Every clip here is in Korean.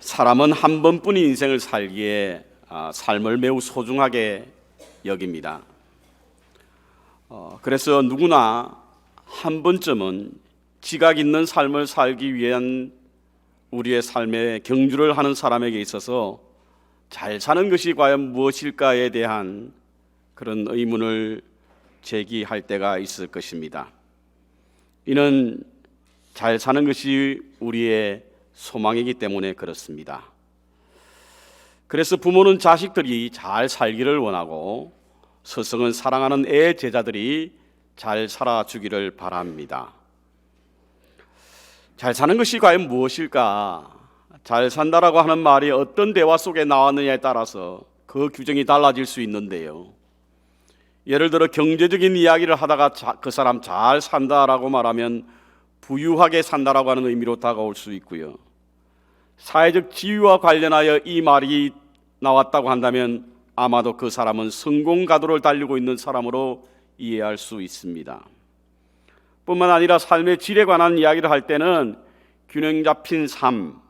사람은 한 번뿐인 인생을 살기에 아, 삶을 매우 소중하게 여깁니다. 어, 그래서 누구나 한 번쯤은 지각 있는 삶을 살기 위한 우리의 삶의 경주를 하는 사람에게 있어서 잘 사는 것이 과연 무엇일까에 대한 그런 의문을 제기할 때가 있을 것입니다. 이는 잘 사는 것이 우리의 소망이기 때문에 그렇습니다. 그래서 부모는 자식들이 잘 살기를 원하고 스승은 사랑하는 애 제자들이 잘 살아주기를 바랍니다. 잘 사는 것이 과연 무엇일까? 잘 산다라고 하는 말이 어떤 대화 속에 나왔느냐에 따라서 그 규정이 달라질 수 있는데요. 예를 들어 경제적인 이야기를 하다가 자, 그 사람 잘 산다라고 말하면 부유하게 산다라고 하는 의미로 다가올 수 있고요. 사회적 지위와 관련하여 이 말이 나왔다고 한다면 아마도 그 사람은 성공 가도를 달리고 있는 사람으로 이해할 수 있습니다. 뿐만 아니라 삶의 질에 관한 이야기를 할 때는 균형 잡힌 삶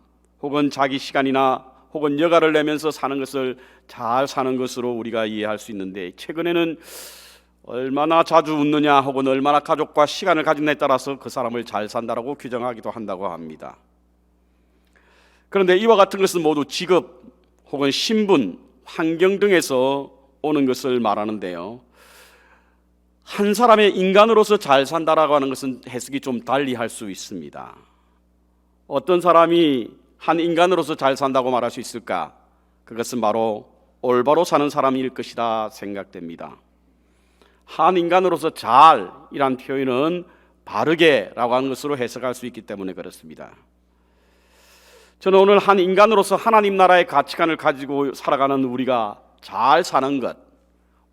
혹은 자기 시간이나 혹은 여가를 내면서 사는 것을 잘 사는 것으로 우리가 이해할 수 있는데 최근에는 얼마나 자주 웃느냐 혹은 얼마나 가족과 시간을 가진냐에 따라서 그 사람을 잘 산다라고 규정하기도 한다고 합니다. 그런데 이와 같은 것은 모두 직업 혹은 신분, 환경 등에서 오는 것을 말하는데요. 한 사람의 인간으로서 잘 산다라고 하는 것은 해석이 좀 달리 할 수 있습니다. 어떤 사람이 한 인간으로서 잘 산다고 말할 수 있을까? 그것은 바로 올바로 사는 사람일 것이다 생각됩니다. 한 인간으로서 잘이란 표현은 바르게라고 하는 것으로 해석할 수 있기 때문에 그렇습니다. 저는 오늘 한 인간으로서 하나님 나라의 가치관을 가지고 살아가는 우리가 잘 사는 것,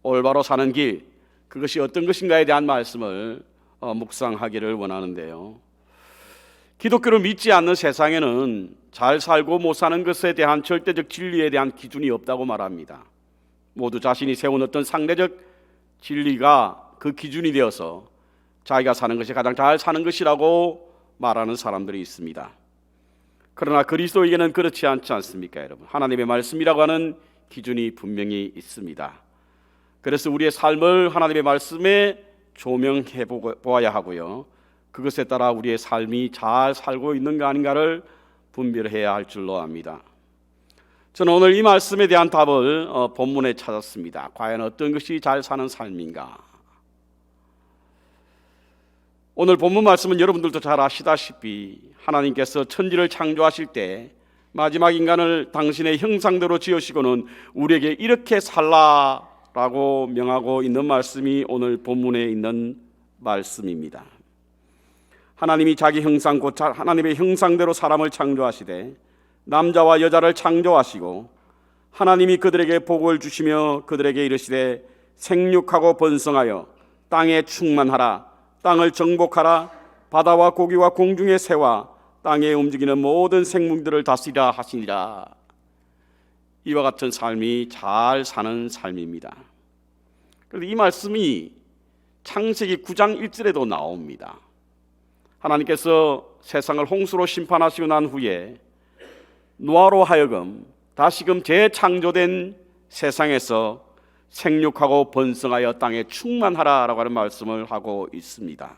올바로 사는 길, 그것이 어떤 것인가에 대한 말씀을 어, 묵상하기를 원하는데요. 기독교를 믿지 않는 세상에는 잘 살고 못 사는 것에 대한 절대적 진리에 대한 기준이 없다고 말합니다. 모두 자신이 세운 어떤 상대적 진리가 그 기준이 되어서 자기가 사는 것이 가장 잘 사는 것이라고 말하는 사람들이 있습니다. 그러나 그리스도에게는 그렇지 않지 않습니까, 여러분? 하나님의 말씀이라고 하는 기준이 분명히 있습니다. 그래서 우리의 삶을 하나님의 말씀에 조명해 보아야 하고요. 그것에 따라 우리의 삶이 잘 살고 있는가 아닌가를 분별해야 할 줄로 압니다. 저는 오늘 이 말씀에 대한 답을 어, 본문에 찾았습니다. 과연 어떤 것이 잘 사는 삶인가? 오늘 본문 말씀은 여러분들도 잘 아시다시피 하나님께서 천지를 창조하실 때 마지막 인간을 당신의 형상대로 지으시고는 우리에게 이렇게 살라라고 명하고 있는 말씀이 오늘 본문에 있는 말씀입니다. 하나님이 자기 형상 곧 하나님의 형상대로 사람을 창조하시되 남자와 여자를 창조하시고 하나님이 그들에게 복을 주시며 그들에게 이르시되 생육하고 번성하여 땅에 충만하라 땅을 정복하라 바다와 고기와 공중의 새와 땅에 움직이는 모든 생물들을 다스리라 하시니라 이와 같은 삶이 잘 사는 삶입니다. 그런데 이 말씀이 창세기 9장 1절에도 나옵니다. 하나님께서 세상을 홍수로 심판하시고 난 후에 노아로 하여금 다시금 재창조된 세상에서 생육하고 번성하여 땅에 충만하라라고 하는 말씀을 하고 있습니다.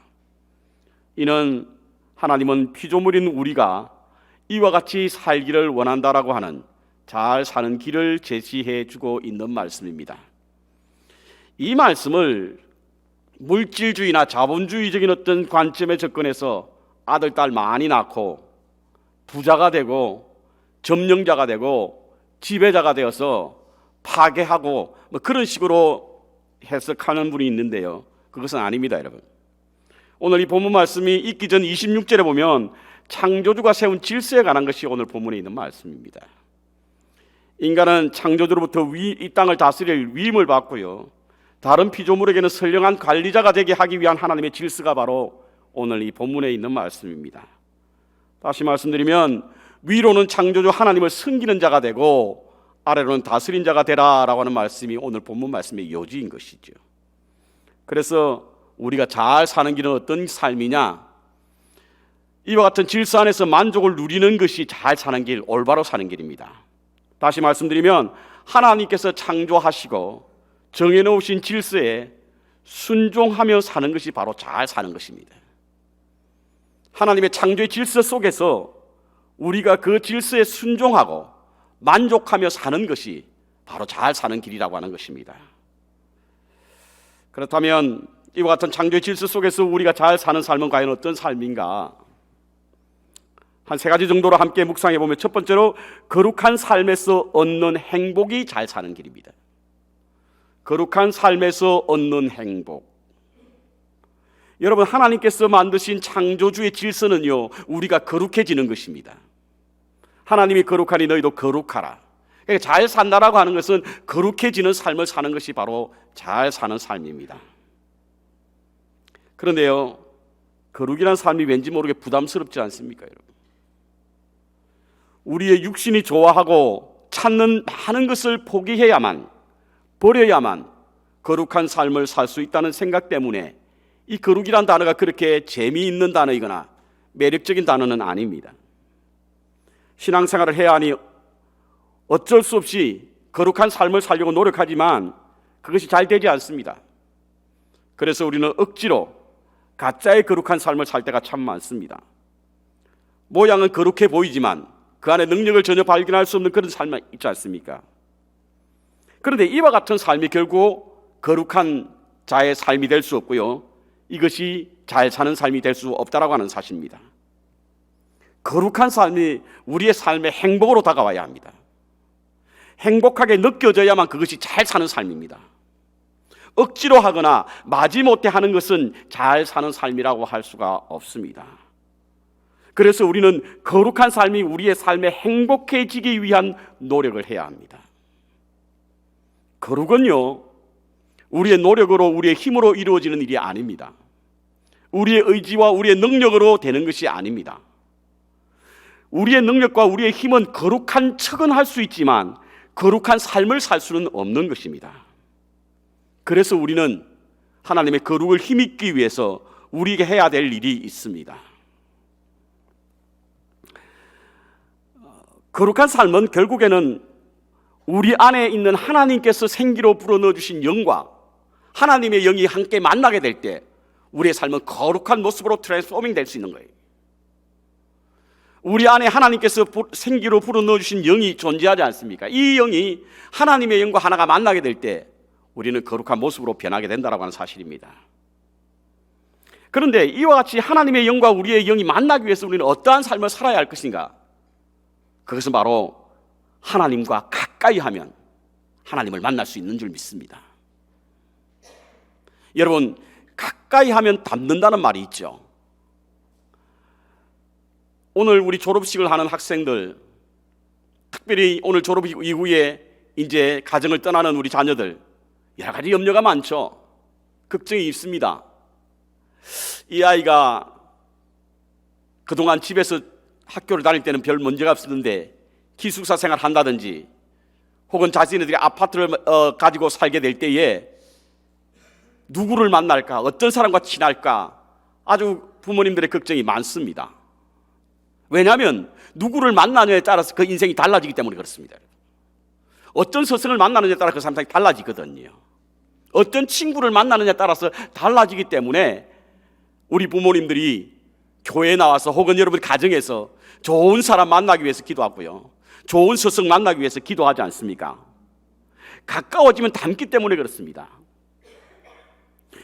이는 하나님은 피조물인 우리가 이와 같이 살기를 원한다라고 하는 잘 사는 길을 제시해 주고 있는 말씀입니다. 이 말씀을 물질주의나 자본주의적인 어떤 관점에 접근해서 아들, 딸 많이 낳고 부자가 되고 점령자가 되고 지배자가 되어서 파괴하고 뭐 그런 식으로 해석하는 분이 있는데요. 그것은 아닙니다, 여러분. 오늘 이 본문 말씀이 있기 전 26절에 보면 창조주가 세운 질서에 관한 것이 오늘 본문에 있는 말씀입니다. 인간은 창조주로부터 위, 이 땅을 다스릴 위임을 받고요. 다른 피조물에게는 선량한 관리자가 되게 하기 위한 하나님의 질서가 바로 오늘 이 본문에 있는 말씀입니다. 다시 말씀드리면 위로는 창조주 하나님을 섬기는 자가 되고 아래로는 다스린 자가 되라라고 하는 말씀이 오늘 본문 말씀의 요지인 것이죠. 그래서 우리가 잘 사는 길은 어떤 삶이냐? 이와 같은 질서 안에서 만족을 누리는 것이 잘 사는 길, 올바로 사는 길입니다. 다시 말씀드리면 하나님께서 창조하시고 정해놓으신 질서에 순종하며 사는 것이 바로 잘 사는 것입니다. 하나님의 창조의 질서 속에서 우리가 그 질서에 순종하고 만족하며 사는 것이 바로 잘 사는 길이라고 하는 것입니다. 그렇다면 이와 같은 창조의 질서 속에서 우리가 잘 사는 삶은 과연 어떤 삶인가? 한 세 가지 정도로 함께 묵상해 보면 첫 번째로 거룩한 삶에서 얻는 행복이 잘 사는 길입니다. 거룩한 삶에서 얻는 행복. 여러분 하나님께서 만드신 창조주의 질서는요 우리가 거룩해지는 것입니다. 하나님이 거룩하니 너희도 거룩하라. 그러니까 잘 산다라고 하는 것은 거룩해지는 삶을 사는 것이 바로 잘 사는 삶입니다. 그런데요 거룩이란 삶이 왠지 모르게 부담스럽지 않습니까, 여러분? 우리의 육신이 좋아하고 찾는 많은 것을 포기해야만 버려야만 거룩한 삶을 살 수 있다는 생각 때문에 이 거룩이란 단어가 그렇게 재미있는 단어이거나 매력적인 단어는 아닙니다. 신앙생활을 해야 하니 어쩔 수 없이 거룩한 삶을 살려고 노력하지만 그것이 잘 되지 않습니다. 그래서 우리는 억지로 가짜의 거룩한 삶을 살 때가 참 많습니다. 모양은 거룩해 보이지만 그 안에 능력을 전혀 발견할 수 없는 그런 삶이 있지 않습니까? 그런데 이와 같은 삶이 결국 거룩한 자의 삶이 될 수 없고요. 이것이 잘 사는 삶이 될 수 없다라고 하는 사실입니다. 거룩한 삶이 우리의 삶의 행복으로 다가와야 합니다. 행복하게 느껴져야만 그것이 잘 사는 삶입니다. 억지로 하거나 마지못해 하는 것은 잘 사는 삶이라고 할 수가 없습니다. 그래서 우리는 거룩한 삶이 우리의 삶에 행복해지기 위한 노력을 해야 합니다. 거룩은요, 우리의 노력으로, 우리의 힘으로 이루어지는 일이 아닙니다. 우리의 의지와 우리의 능력으로 되는 것이 아닙니다. 우리의 능력과 우리의 힘은 거룩한 척은 할 수 있지만 거룩한 삶을 살 수는 없는 것입니다. 그래서 우리는 하나님의 거룩을 힘입기 위해서 우리에게 해야 될 일이 있습니다. 거룩한 삶은 결국에는 우리 안에 있는 하나님께서 생기로 불어넣어 주신 영과 하나님의 영이 함께 만나게 될 때 우리의 삶은 거룩한 모습으로 트랜스포밍 될 수 있는 거예요. 우리 안에 하나님께서 생기로 불어 넣어 주신 영이 존재하지 않습니까? 이 영이 하나님의 영과 하나가 만나게 될 때 우리는 거룩한 모습으로 변하게 된다라고 하는 사실입니다. 그런데 이와 같이 하나님의 영과 우리의 영이 만나기 위해서 우리는 어떠한 삶을 살아야 할 것인가? 그것은 바로 하나님과 가까이 하면 하나님을 만날 수 있는 줄 믿습니다. 여러분, 가까이 하면 닮는다는 말이 있죠. 오늘 우리 졸업식을 하는 학생들, 특별히 오늘 졸업 이후에 이제 가정을 떠나는 우리 자녀들, 여러 가지 염려가 많죠. 걱정이 있습니다. 이 아이가 그동안 집에서 학교를 다닐 때는 별 문제가 없었는데 기숙사 생활 한다든지 혹은 자신들이 아파트를 어, 가지고 살게 될 때에 누구를 만날까 어떤 사람과 친할까 아주 부모님들의 걱정이 많습니다. 왜냐하면 누구를 만나느냐에 따라서 그 인생이 달라지기 때문에 그렇습니다. 어떤 스승을 만나느냐에 따라 그 삶이 달라지거든요. 어떤 친구를 만나느냐에 따라서 달라지기 때문에 우리 부모님들이 교회에 나와서 혹은 여러분 가정에서 좋은 사람 만나기 위해서 기도하고요. 좋은 스승 만나기 위해서 기도하지 않습니까? 가까워지면 닮기 때문에 그렇습니다.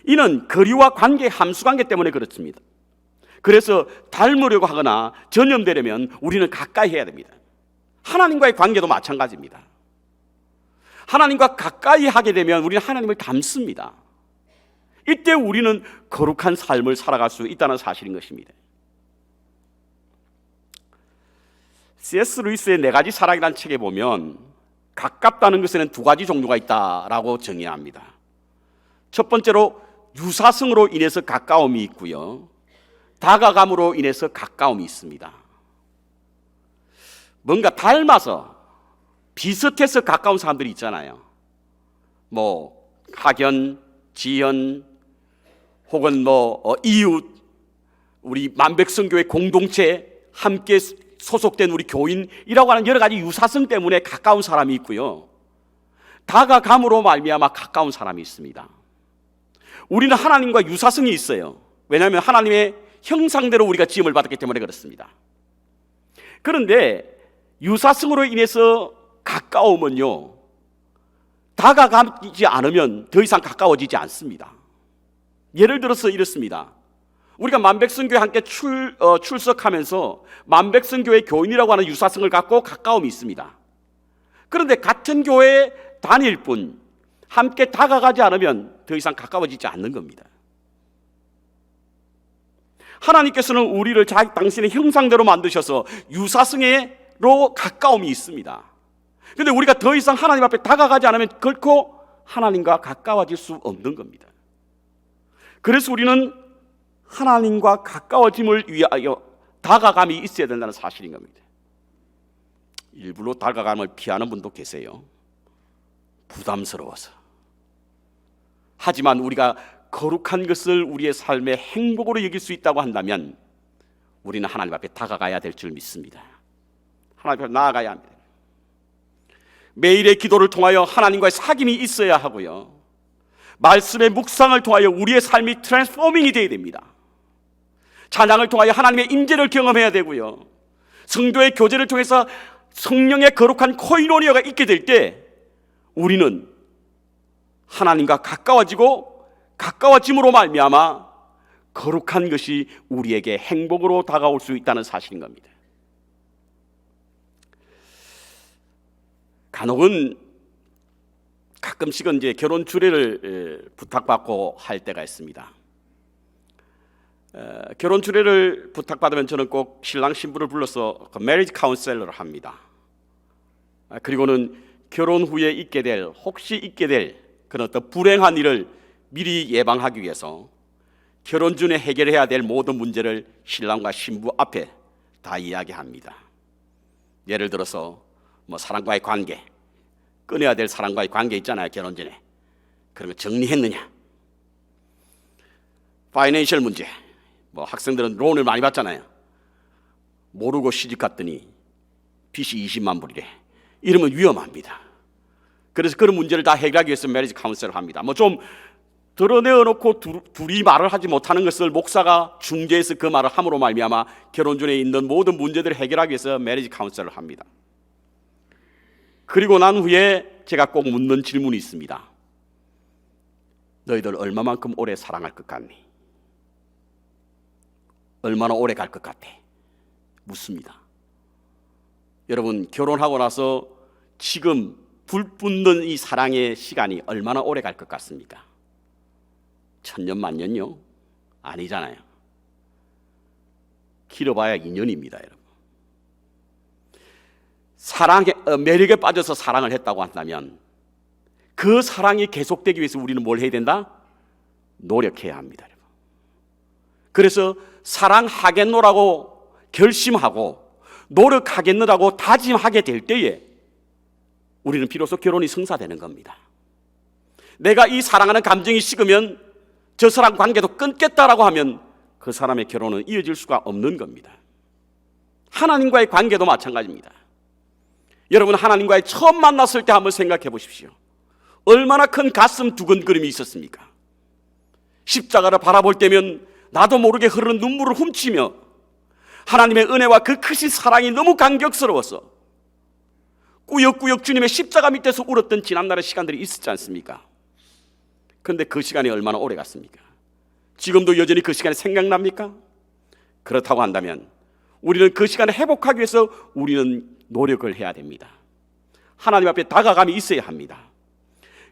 이는 거리와 관계, 함수 관계 때문에 그렇습니다. 그래서 닮으려고 하거나 전염되려면 우리는 가까이 해야 됩니다. 하나님과의 관계도 마찬가지입니다. 하나님과 가까이 하게 되면 우리는 하나님을 닮습니다. 이때 우리는 거룩한 삶을 살아갈 수 있다는 사실인 것입니다. C.S. 루이스의 네 가지 사랑이라는 책에 보면 가깝다는 것에는 두 가지 종류가 있다라고 정의합니다. 첫 번째로 유사성으로 인해서 가까움이 있고요. 다가감으로 인해서 가까움이 있습니다. 뭔가 닮아서 비슷해서 가까운 사람들이 있잖아요. 뭐 학연, 지연, 혹은 뭐 어, 이웃, 우리 만백성교회 공동체 함께 소속된 우리 교인이라고 하는 여러 가지 유사성 때문에 가까운 사람이 있고요. 다가감으로 말미암아 가까운 사람이 있습니다. 우리는 하나님과 유사성이 있어요. 왜냐하면 하나님의 형상대로 우리가 지음을 받았기 때문에 그렇습니다. 그런데 유사성으로 인해서 가까우면요. 다가가지 않으면 더 이상 가까워지지 않습니다. 예를 들어서 이렇습니다. 우리가 만백성교회 함께 출, 어, 출석하면서 만백성교회 교인이라고 하는 유사성을 갖고 가까움이 있습니다. 그런데 같은 교회에 다닐 뿐 함께 다가가지 않으면 더 이상 가까워지지 않는 겁니다. 하나님께서는 우리를 자 당신의 형상대로 만드셔서 유사성으로 가까움이 있습니다. 근데 우리가 더 이상 하나님 앞에 다가가지 않으면 결코 하나님과 가까워질 수 없는 겁니다. 그래서 우리는 하나님과 가까워짐을 위하여 다가감이 있어야 된다는 사실인 겁니다. 일부러 다가감을 피하는 분도 계세요. 부담스러워서. 하지만 우리가 거룩한 것을 우리의 삶의 행복으로 여길 수 있다고 한다면 우리는 하나님 앞에 다가가야 될 줄 믿습니다. 하나님 앞에 나아가야 합니다. 매일의 기도를 통하여 하나님과의 사귐이 있어야 하고요. 말씀의 묵상을 통하여 우리의 삶이 트랜스포밍이 되어야 됩니다. 찬양을 통하여 하나님의 임재를 경험해야 되고요. 성도의 교제를 통해서 성령의 거룩한 코이노니아가 있게 될 때 우리는 하나님과 가까워지고 가까워짐으로 말미암아 거룩한 것이 우리에게 행복으로 다가올 수 있다는 사실인 겁니다. 간혹은 가끔씩은 이제 결혼 주례를 부탁받고 할 때가 있습니다. 결혼 주례를 부탁받으면 저는 꼭 신랑 신부를 불러서 메리지 카운셀러를 합니다. 아, 그리고는 결혼 후에 있게 될 혹시 있게 될 그런 어떤 불행한 일을 미리 예방하기 위해서 결혼 전에 해결해야 될 모든 문제를 신랑과 신부 앞에 다 이야기합니다. 예를 들어서 뭐 사랑과의 관계, 끊어야 될 사랑과의 관계 있잖아요 결혼 전에 거 정리했느냐? 파이낸셜 문제, 뭐 학생들은 론을 많이 받잖아요. 모르고 시집 갔더니 빚이 20만 불이래. 이러면 위험합니다. 그래서 그런 문제를 다 해결하기 위해서 메리지 카운셀을 합니다. 뭐 좀 드러내어 놓고 둘이 말을 하지 못하는 것을 목사가 중재해서 그 말을 함으로 말미암아 결혼 중에 있는 모든 문제들을 해결하기 위해서 메리지 카운셀을 합니다. 그리고 난 후에 제가 꼭 묻는 질문이 있습니다. 너희들 얼마만큼 오래 사랑할 것 같니? 얼마나 오래 갈 것 같아? 묻습니다. 여러분 결혼하고 나서 지금 불붙는 이 사랑의 시간이 얼마나 오래 갈 것 같습니까? 천년 만년요? 아니잖아요. 길어봐야 2년입니다, 여러분. 사랑에 어, 매력에 빠져서 사랑을 했다고 한다면 그 사랑이 계속되기 위해서 우리는 뭘 해야 된다? 노력해야 합니다, 여러분. 그래서 사랑하겠노라고 결심하고 노력하겠노라고 다짐하게 될 때에 우리는 비로소 결혼이 성사되는 겁니다. 내가 이 사랑하는 감정이 식으면 저 사람 관계도 끊겠다라고 하면 그 사람의 결혼은 이어질 수가 없는 겁니다. 하나님과의 관계도 마찬가지입니다. 여러분 하나님과의 처음 만났을 때 한번 생각해 보십시오. 얼마나 큰 가슴 두근거림이 있었습니까? 십자가를 바라볼 때면 나도 모르게 흐르는 눈물을 훔치며 하나님의 은혜와 그 크신 사랑이 너무 감격스러워서 꾸역꾸역 주님의 십자가 밑에서 울었던 지난날의 시간들이 있었지 않습니까? 그런데 그 시간이 얼마나 오래 갔습니까? 지금도 여전히 그 시간이 생각납니까? 그렇다고 한다면 우리는 그 시간을 회복하기 위해서 우리는 노력을 해야 됩니다. 하나님 앞에 다가감이 있어야 합니다.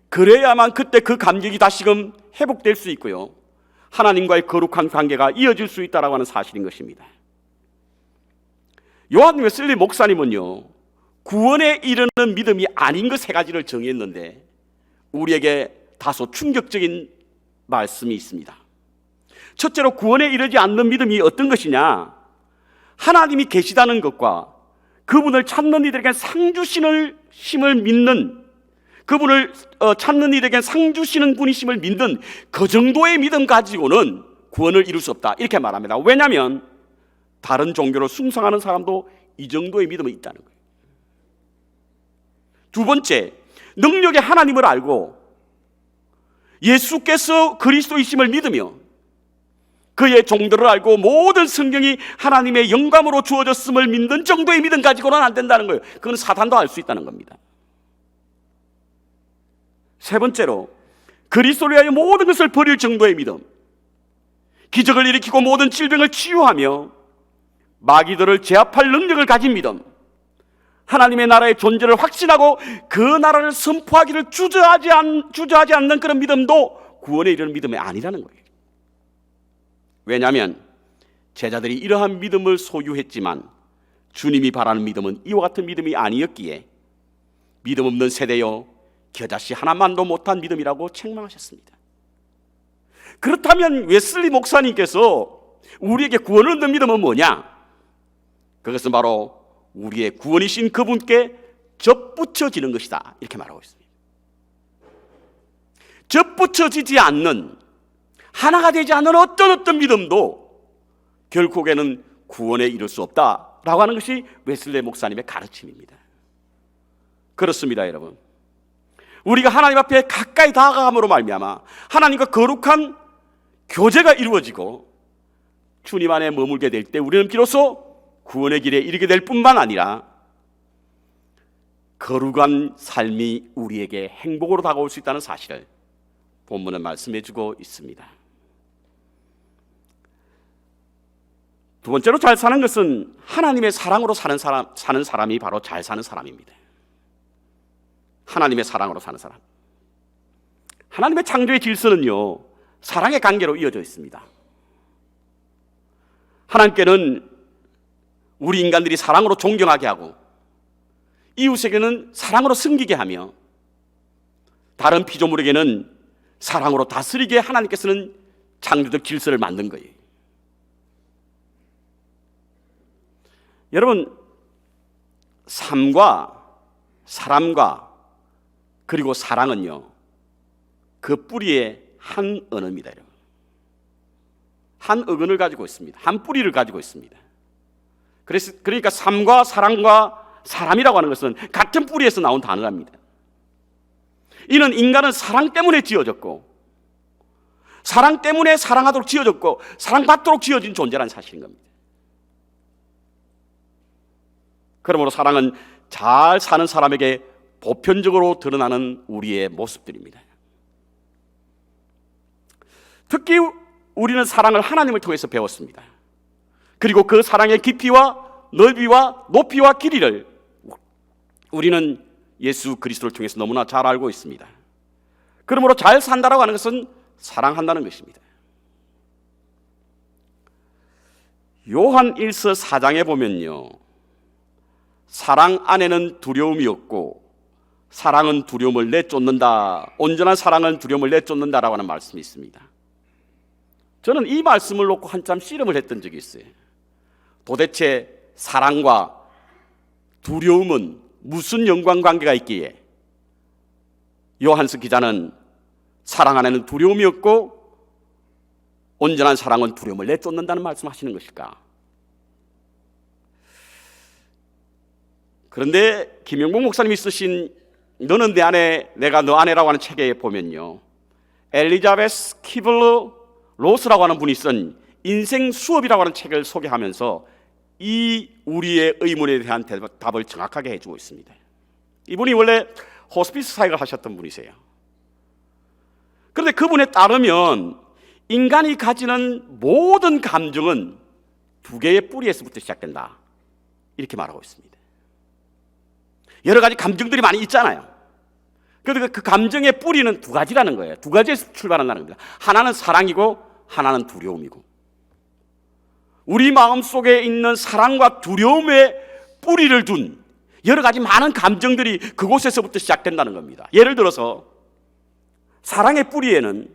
그래야만 그때 그 감격이 다시금 회복될 수 있고요. 하나님과의 거룩한 관계가 이어질 수 있다라고 하는 사실인 것입니다. 요한 웨슬리 목사님은요. 구원에 이르는 믿음이 아닌 것 세 가지를 정했는데 우리에게 다소 충격적인 말씀이 있습니다. 첫째로 구원에 이르지 않는 믿음이 어떤 것이냐? 하나님이 계시다는 것과 그분을 찾는 이들에게 상 주시는 힘을 믿는 그분을 어, 찾는 이들에게 상 주시는 분이심을 믿는 그 정도의 믿음 가지고는 구원을 이룰 수 없다. 이렇게 말합니다. 왜냐하면 다른 종교를 숭상하는 사람도 이 정도의 믿음이 있다는 거예요. 두 번째, 능력의 하나님을 알고 예수께서 그리스도이심을 믿으며 그의 종들을 알고 모든 성경이 하나님의 영감으로 주어졌음을 믿는 정도의 믿음 가지고는 안 된다는 거예요. 그건 사단도 알 수 있다는 겁니다. 세 번째로 그리스도를 위하여 모든 것을 버릴 정도의 믿음. 기적을 일으키고 모든 질병을 치유하며 마귀들을 제압할 능력을 가진 믿음. 하나님의 나라의 존재를 확신하고 그 나라를 선포하기를 주저하지, 않, 주저하지 않는 그런 믿음도 구원에 이르는 믿음이 아니라는 거예요. 왜냐하면 제자들이 이러한 믿음을 소유했지만 주님이 바라는 믿음은 이와 같은 믿음이 아니었기에 믿음 없는 세대여 겨자씨 하나만도 못한 믿음이라고 책망하셨습니다. 그렇다면 웨슬리 목사님께서 우리에게 구원을 얻는 믿음은 뭐냐? 그것은 바로 우리의 구원이신 그분께 접붙여지는 것이다. 이렇게 말하고 있습니다. 접붙여지지 않는 하나가 되지 않는 어떤 어떤 믿음도 결국에는 구원에 이를 수 없다라고 하는 것이 웨슬레 목사님의 가르침입니다. 그렇습니다, 여러분. 우리가 하나님 앞에 가까이 다가감으로 말미암아 하나님과 거룩한 교제가 이루어지고 주님 안에 머물게 될 때 우리는 비로소 구원의 길에 이르게 될 뿐만 아니라 거룩한 삶이 우리에게 행복으로 다가올 수 있다는 사실을 본문은 말씀해 주고 있습니다. 두 번째로 잘 사는 것은 하나님의 사랑으로 사는 사람, 사는 사람이 바로 잘 사는 사람입니다. 하나님의 사랑으로 사는 사람. 하나님의 창조의 질서는요, 사랑의 관계로 이어져 있습니다. 하나님께는 우리 인간들이 사랑으로 존경하게 하고, 이웃에게는 사랑으로 섬기게 하며, 다른 피조물에게는 사랑으로 다스리게 하나님께서는 창조적 질서를 만든 거예요. 여러분, 삶과 사람과 그리고 사랑은요, 그 뿌리의 한 언어입니다. 여러분. 한 어근을 가지고 있습니다. 한 뿌리를 가지고 있습니다. 그러니까 삶과 사랑과 사람이라고 하는 것은 같은 뿌리에서 나온 단어랍니다. 이는 인간은 사랑 때문에 지어졌고, 사랑 때문에 사랑하도록 지어졌고, 사랑받도록 지어진 존재라는 사실인 겁니다. 그러므로 사랑은 잘 사는 사람에게 보편적으로 드러나는 우리의 모습들입니다. 특히 우리는 사랑을 하나님을 통해서 배웠습니다. 그리고 그 사랑의 깊이와 넓이와 높이와 길이를 우리는 예수 그리스도를 통해서 너무나 잘 알고 있습니다. 그러므로 잘 산다라고 하는 것은 사랑한다는 것입니다. 요한 1서 4장에 보면요. 사랑 안에는 두려움이 없고 사랑은 두려움을 내쫓는다. 온전한 사랑은 두려움을 내쫓는다라고 하는 말씀이 있습니다. 저는 이 말씀을 놓고 한참 씨름을 했던 적이 있어요. 도대체 사랑과 두려움은 무슨 연관관계가 있기에 요한스 기자는 사랑 안에는 두려움이 없고 온전한 사랑은 두려움을 내쫓는다는 말씀하시는 것일까? 그런데 김영봉 목사님이 쓰신 너는 내 아내, 내가 너 아내라고 하는 책에 보면요. 엘리자베스 키블러 로스라고 하는 분이 쓴 인생 수업이라고 하는 책을 소개하면서 이 우리의 의문에 대한 답을 정확하게 해주고 있습니다. 이분이 원래 호스피스 사역을 하셨던 분이세요. 그런데 그분에 따르면 인간이 가지는 모든 감정은 두 개의 뿌리에서부터 시작된다. 이렇게 말하고 있습니다. 여러 가지 감정들이 많이 있잖아요. 그런데 그 감정의 뿌리는 두 가지라는 거예요. 두 가지에서 출발한다는 겁니다. 하나는 사랑이고 하나는 두려움이고. 우리 마음 속에 있는 사랑과 두려움의 뿌리를 둔 여러 가지 많은 감정들이 그곳에서부터 시작된다는 겁니다. 예를 들어서 사랑의 뿌리에는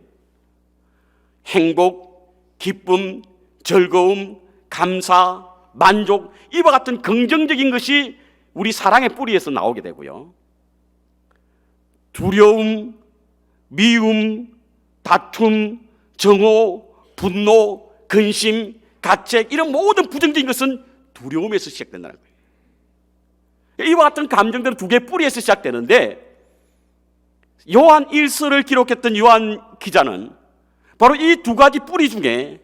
행복, 기쁨, 즐거움, 감사, 만족 이와 같은 긍정적인 것이 우리 사랑의 뿌리에서 나오게 되고요. 두려움, 미움, 다툼, 정오, 분노, 근심, 가책 이런 모든 부정적인 것은 두려움에서 시작된다는 거예요. 이와 같은 감정들은 두 개의 뿌리에서 시작되는데 요한 1서를 기록했던 요한 기자는 바로 이 두 가지 뿌리 중에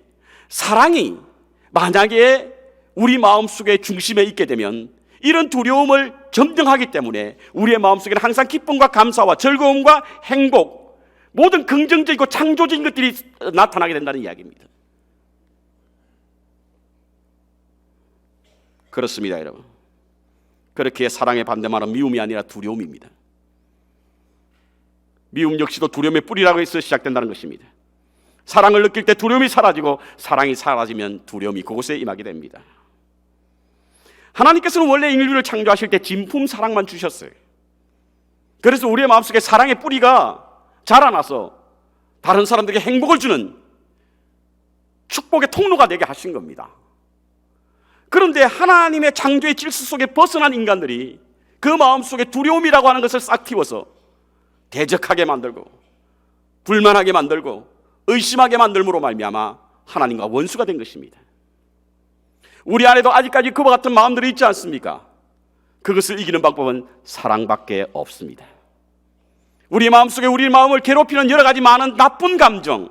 사랑이 만약에 우리 마음속의 중심에 있게 되면 이런 두려움을 점령하기 때문에 우리의 마음속에는 항상 기쁨과 감사와 즐거움과 행복 모든 긍정적이고 창조적인 것들이 나타나게 된다는 이야기입니다. 그렇습니다, 여러분. 그렇게 사랑의 반대말은 미움이 아니라 두려움입니다. 미움 역시도 두려움의 뿌리라고 해서 시작된다는 것입니다. 사랑을 느낄 때 두려움이 사라지고 사랑이 사라지면 두려움이 그곳에 임하게 됩니다. 하나님께서는 원래 인류를 창조하실 때 진품 사랑만 주셨어요. 그래서 우리의 마음속에 사랑의 뿌리가 자라나서 다른 사람들에게 행복을 주는 축복의 통로가 되게 하신 겁니다. 그런데 하나님의 창조의 질서 속에 벗어난 인간들이 그 마음 속에 두려움이라고 하는 것을 싹 틔워서 대적하게 만들고 불만하게 만들고 의심하게 만들므로 말미암아 하나님과 원수가 된 것입니다. 우리 안에도 아직까지 그와 같은 마음들이 있지 않습니까? 그것을 이기는 방법은 사랑밖에 없습니다. 우리 마음속에 우리 마음을 괴롭히는 여러 가지 많은 나쁜 감정,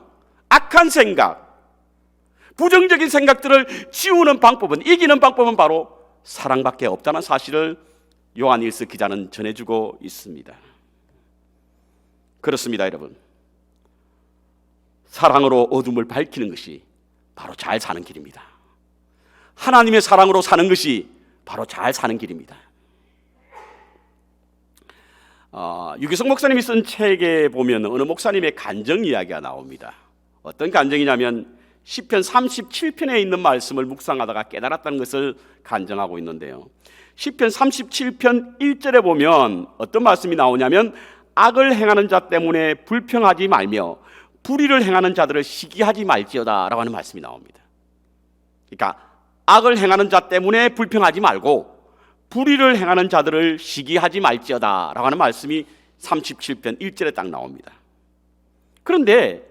악한 생각, 부정적인 생각들을 지우는 방법은 이기는 방법은 바로 사랑밖에 없다는 사실을 요한 일스 기자는 전해주고 있습니다. 그렇습니다, 여러분. 사랑으로 어둠을 밝히는 것이 바로 잘 사는 길입니다. 하나님의 사랑으로 사는 것이 바로 잘 사는 길입니다. 어, 유기성 목사님이 쓴 책에 보면 어느 목사님의 간정 이야기가 나옵니다. 어떤 간정이냐면 시편 37편에 있는 말씀을 묵상하다가 깨달았다는 것을 간정하고 있는데요. 시편 37편 1절에 보면 어떤 말씀이 나오냐면 악을 행하는 자 때문에 불평하지 말며 불의를 행하는 자들을 시기하지 말지어다라고 하는 말씀이 나옵니다. 그러니까 악을 행하는 자 때문에 불평하지 말고 불의를 행하는 자들을 시기하지 말지어다라고 하는 말씀이 37편 1절에 딱 나옵니다. 그런데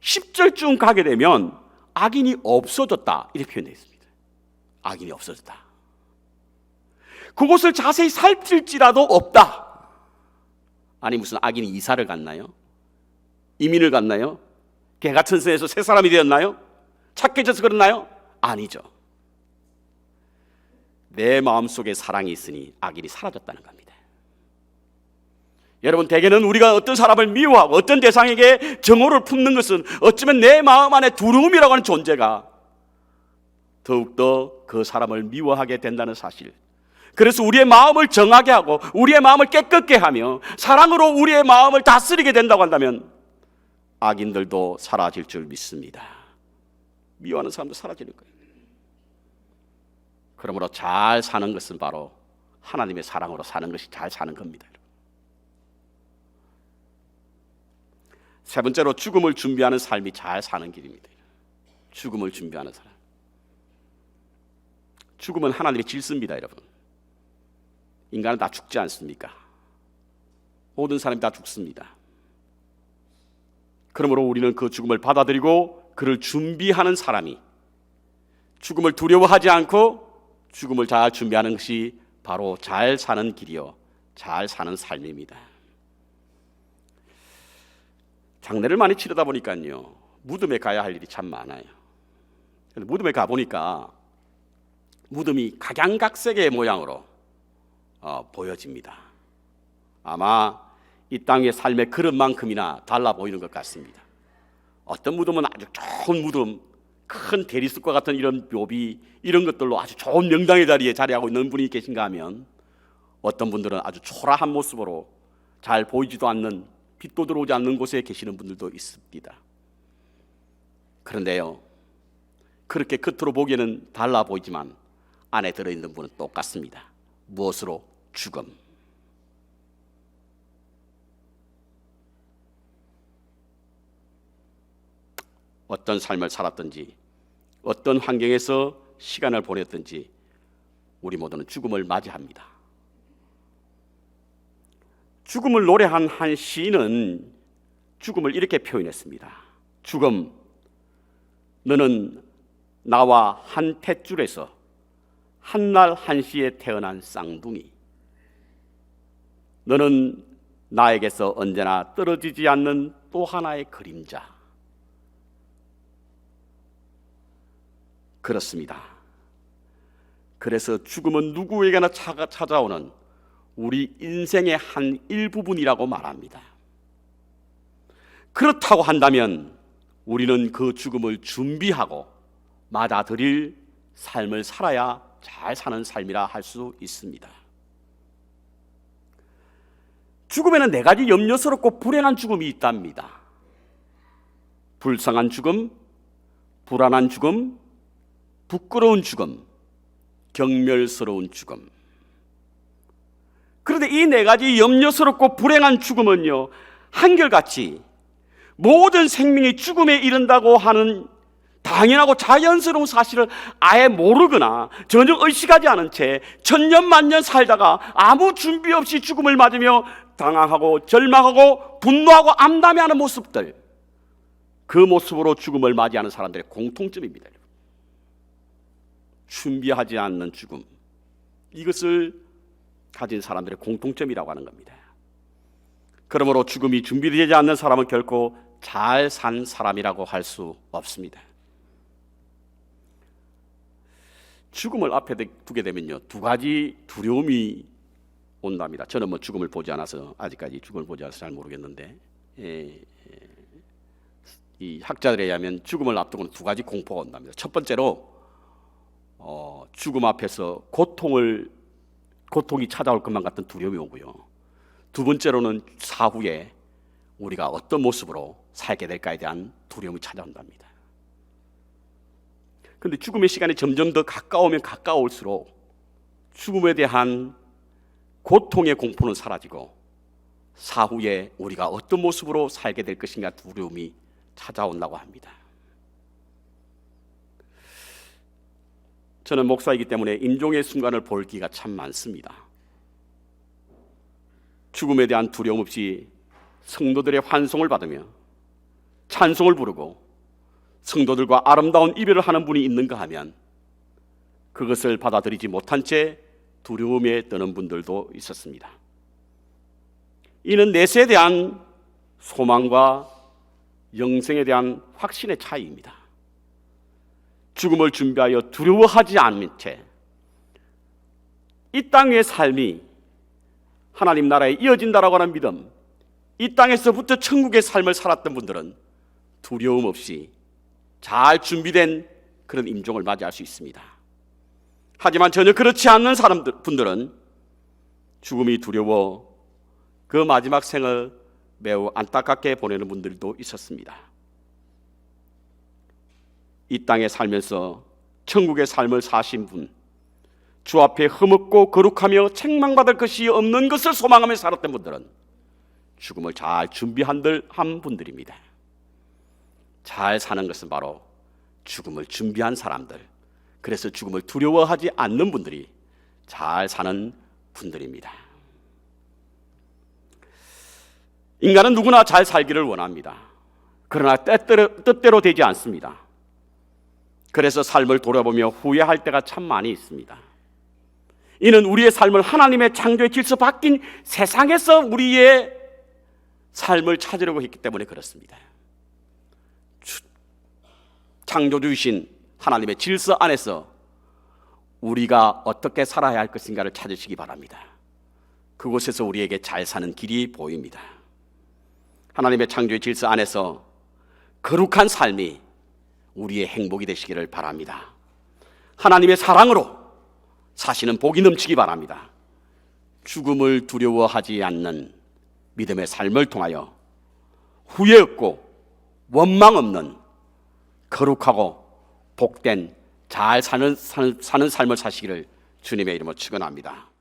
10절쯤 가게 되면 악인이 없어졌다 이렇게 표현되어 있습니다. 악인이 없어졌다. 그곳을 자세히 살필지라도 없다. 아니 무슨 악인이 이사를 갔나요? 이민을 갔나요? 개 같은 새에서 새 사람이 되었나요? 착해져서 그렇나요? 아니죠. 내 마음속에 사랑이 있으니 악인이 사라졌다는 겁니다. 여러분 대개는 우리가 어떤 사람을 미워하고 어떤 대상에게 정오를 품는 것은 어쩌면 내 마음 안에 두려움이라고 하는 존재가 더욱더 그 사람을 미워하게 된다는 사실. 그래서 우리의 마음을 정하게 하고 우리의 마음을 깨끗게 하며 사랑으로 우리의 마음을 다스리게 된다고 한다면 악인들도 사라질 줄 믿습니다. 미워하는 사람도 사라지는 거예요. 그러므로 잘 사는 것은 바로 하나님의 사랑으로 사는 것이 잘 사는 겁니다. 세 번째로 죽음을 준비하는 삶이 잘 사는 길입니다. 죽음을 준비하는 사람. 죽음은 하나님의 질서입니다, 여러분. 인간은 다 죽지 않습니까? 모든 사람이 다 죽습니다. 그러므로 우리는 그 죽음을 받아들이고 그를 준비하는 사람이 죽음을 두려워하지 않고 죽음을 잘 준비하는 것이 바로 잘 사는 길이요. 잘 사는 삶입니다. 장례를 많이 치르다 보니까요. 무덤에 가야 할 일이 참 많아요. 무덤에 가 보니까 무덤이 각양각색의 모양으로 어, 보여집니다. 아마 이 땅의 삶의 그릇만큼이나 달라 보이는 것 같습니다. 어떤 무덤은 아주 좋은 무덤, 큰 대리석과 같은 이런 묘비 이런 것들로 아주 좋은 명당의 자리에 자리하고 있는 분이 계신가 하면 어떤 분들은 아주 초라한 모습으로 잘 보이지도 않는 빛도 들어오지 않는 곳에 계시는 분들도 있습니다. 그런데요, 그렇게 겉으로 보기에는 달라 보이지만 안에 들어있는 분은 똑같습니다. 무엇으로? 죽음. 어떤 삶을 살았든지 어떤 환경에서 시간을 보냈든지 우리 모두는 죽음을 맞이합니다. 죽음을 노래한 한 시인은 죽음을 이렇게 표현했습니다. 죽음, 너는 나와 한 탯줄에서 한 날 한시에 태어난 쌍둥이. 너는 나에게서 언제나 떨어지지 않는 또 하나의 그림자. 그렇습니다. 그래서 죽음은 누구에게나 찾아오는 우리 인생의 한 일부분이라고 말합니다. 그렇다고 한다면 우리는 그 죽음을 준비하고 맞아들일 삶을 살아야 잘 사는 삶이라 할 수 있습니다. 죽음에는 네 가지 염려스럽고 불행한 죽음이 있답니다. 불쌍한 죽음, 불안한 죽음, 부끄러운 죽음, 경멸스러운 죽음. 그런데 이 네 가지 염려스럽고 불행한 죽음은요, 한결같이 모든 생명이 죽음에 이른다고 하는 당연하고 자연스러운 사실을 아예 모르거나 전혀 의식하지 않은 채 천년 만년 살다가 아무 준비 없이 죽음을 맞으며 당황하고 절망하고 분노하고 암담해하는 모습들 그 모습으로 죽음을 맞이하는 사람들의 공통점입니다. 준비하지 않는 죽음 이것을 가진 사람들의 공통점이라고 하는 겁니다. 그러므로 죽음이 준비되지 않는 사람은 결코 잘 산 사람이라고 할 수 없습니다. 죽음을 앞에 두게 되면요 두 가지 두려움이 온답니다. 저는 뭐 죽음을 보지 않아서 아직까지 죽음을 보지 않아서 잘 모르겠는데 예, 예, 이 학자들에 의하면 죽음을 앞두고는 두 가지 공포가 온답니다. 첫 번째로 어, 죽음 앞에서 고통을 고통이 찾아올 것만 같은 두려움이 오고요. 두 번째로는 사후에 우리가 어떤 모습으로 살게 될까에 대한 두려움이 찾아온답니다. 근데 죽음의 시간이 점점 더 가까우면 가까울수록 죽음에 대한 고통의 공포는 사라지고 사후에 우리가 어떤 모습으로 살게 될 것인가 두려움이 찾아온다고 합니다. 저는 목사이기 때문에 임종의 순간을 볼 기가 참 많습니다. 죽음에 대한 두려움 없이 성도들의 환송을 받으며 찬송을 부르고 성도들과 아름다운 이별을 하는 분이 있는가 하면 그것을 받아들이지 못한 채 두려움에 떠는 분들도 있었습니다. 이는 내세에 대한 소망과 영생에 대한 확신의 차이입니다. 죽음을 준비하여 두려워하지 않는 채 이 땅의 삶이 하나님 나라에 이어진다라고 하는 믿음, 이 땅에서부터 천국의 삶을 살았던 분들은 두려움 없이 잘 준비된 그런 임종을 맞이할 수 있습니다. 하지만 전혀 그렇지 않는 사람들 분들은 죽음이 두려워 그 마지막 생을 매우 안타깝게 보내는 분들도 있었습니다. 이 땅에 살면서 천국의 삶을 사신 분, 주 앞에 흠없고 거룩하며 책망받을 것이 없는 것을 소망하며 살았던 분들은 죽음을 잘 준비한 분들입니다. 잘 사는 것은 바로 죽음을 준비한 사람들, 그래서 죽음을 두려워하지 않는 분들이 잘 사는 분들입니다. 인간은 누구나 잘 살기를 원합니다. 그러나 뜻대로, 뜻대로 되지 않습니다. 그래서 삶을 돌아보며 후회할 때가 참 많이 있습니다. 이는 우리의 삶을 하나님의 창조의 질서 바뀐 세상에서 우리의 삶을 찾으려고 했기 때문에 그렇습니다. 창조주이신 하나님의 질서 안에서 우리가 어떻게 살아야 할 것인가를 찾으시기 바랍니다. 그곳에서 우리에게 잘 사는 길이 보입니다. 하나님의 창조의 질서 안에서 거룩한 삶이 우리의 행복이 되시기를 바랍니다. 하나님의 사랑으로 사시는 복이 넘치기 바랍니다. 죽음을 두려워하지 않는 믿음의 삶을 통하여 후회 없고 원망 없는 거룩하고 복된 잘 사는, 사는, 사는 삶을 사시기를 주님의 이름으로 축원합니다.